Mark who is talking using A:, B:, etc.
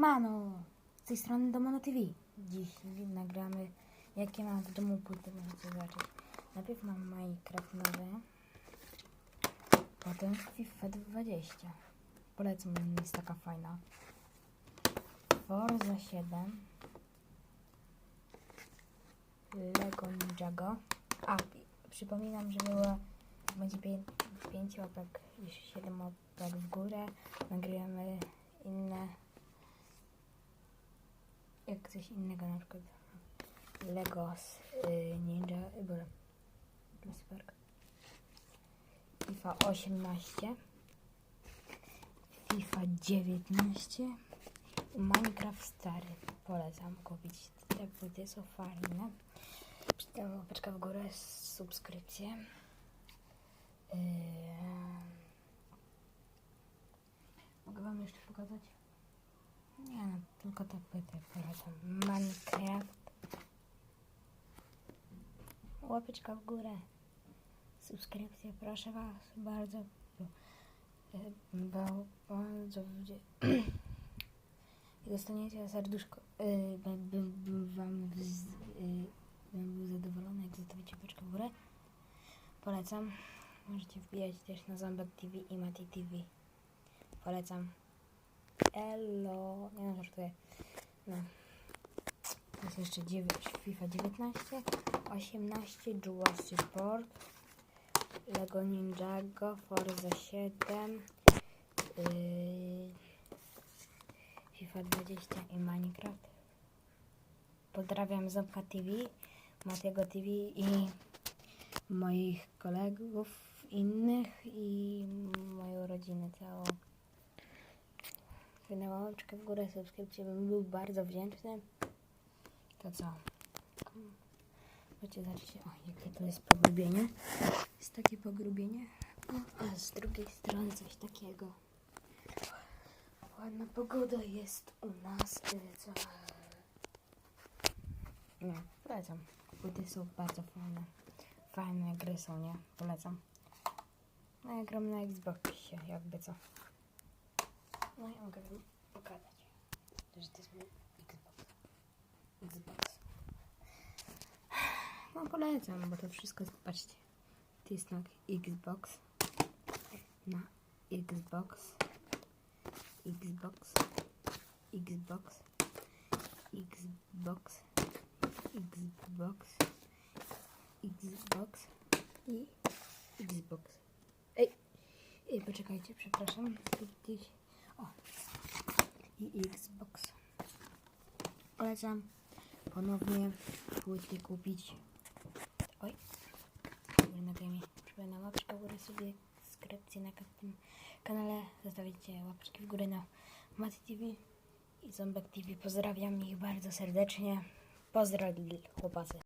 A: Siemano! Z tej strony Domono TV. Dziś nagramy jakie mam w domu płyty, możecie zobaczyć. Najpierw mam Minecraft nowy, potem FIFA 20. Polecam, jest taka fajna. Forza 7. Lego Ninjago. A, przypominam, że było będzie 5 łapek i 7 łapek w górę. Nagrywamy inne coś innego, na przykład Lego z y, Ninja Ibor. Park. FIFA 18 FIFA 19 i Minecraft stary. Polecam kupić. Te płyty są fajne. Przytem łapeczka w górę, subskrypcję. Yy... Mogę wam jeszcze pokazać? Nie no, tylko te płyty polecam. Minecraft. Łapeczka w górę. Subskrypcja, proszę was bardzo. Bo, e, bardzo I dostaniecie serduszko. Yy, bym, wam yy, bym był zadowolony, jak zostawicie łapeczkę w górę. Polecam. Możecie wbijać też na Zombek TV i Mati TV. Polecam. Elo. Nie no, żartuję. No. Jest jeszcze 9, FIFA 19, 18, Jurassic Park, Lego Ninjago, Forza 7, yy, FIFA 20 i Minecraft. Pozdrawiam Ząbka TV, Matiego TV i moich kolegów innych i moją rodzinę całą. Wynęła łapeczkę w górę, subskrypcję, bym był bardzo wdzięczny. To co? Chodźcie, zobaczcie, o, jakie to jest pogrubienie. Jest takie pogrubienie, o, a z drugiej strony coś takiego. Ładna pogoda jest u nas, y, co? Nie, polecam. Płyty są bardzo fajne. Fajne gry są, nie? Polecam. No ja gram na Xboxie, jakby co. No ja mogę wam pokazać, że to jest. Xbox. No polecam, bo to wszystko, patrzcie. To jest na Xbox. Na Xbox. Xbox. Xbox. Xbox. Xbox. Xbox. I Xbox. Ej, ej poczekajcie, przepraszam. Gdzieś. O. I Xbox. Polecam ponownie płyty kupić. Oj. Nagaj mi. Przypominam łapeczkę w górę subskrypcję na tym kanale. Zostawicie łapeczki w górę na Mati TV i Ząbek TV. Pozdrawiam ich bardzo serdecznie. Pozdrawiam chłopacy.